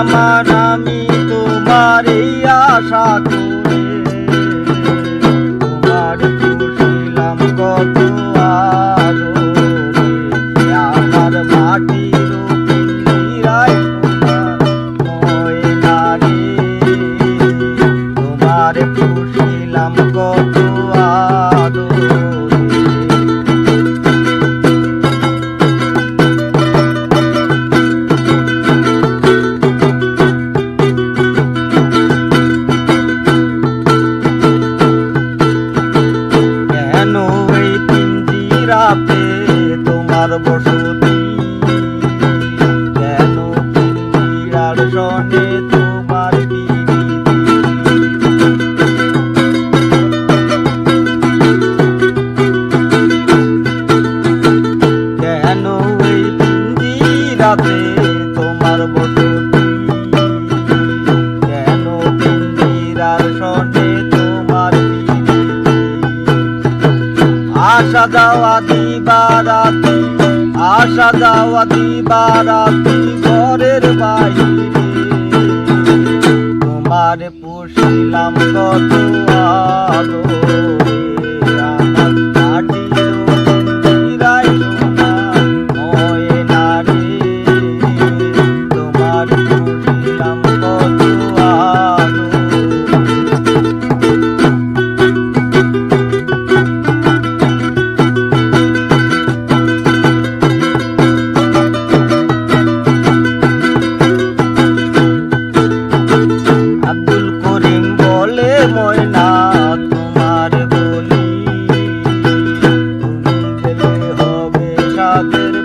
আমার আমি তোমার এই আশা করে। তোমার খুশিলাম কত আমার মাটির তোমার খুশিলাম কত তোমার বসতি। কেন তোমার কেন এই তোমার বসতি। কেন তোমার আশা যাওয়া দিবারাতি আশা যাওয়া দিবারাতি ঘরের বাইরে। তোমার পুষিলাম কত আদরে father.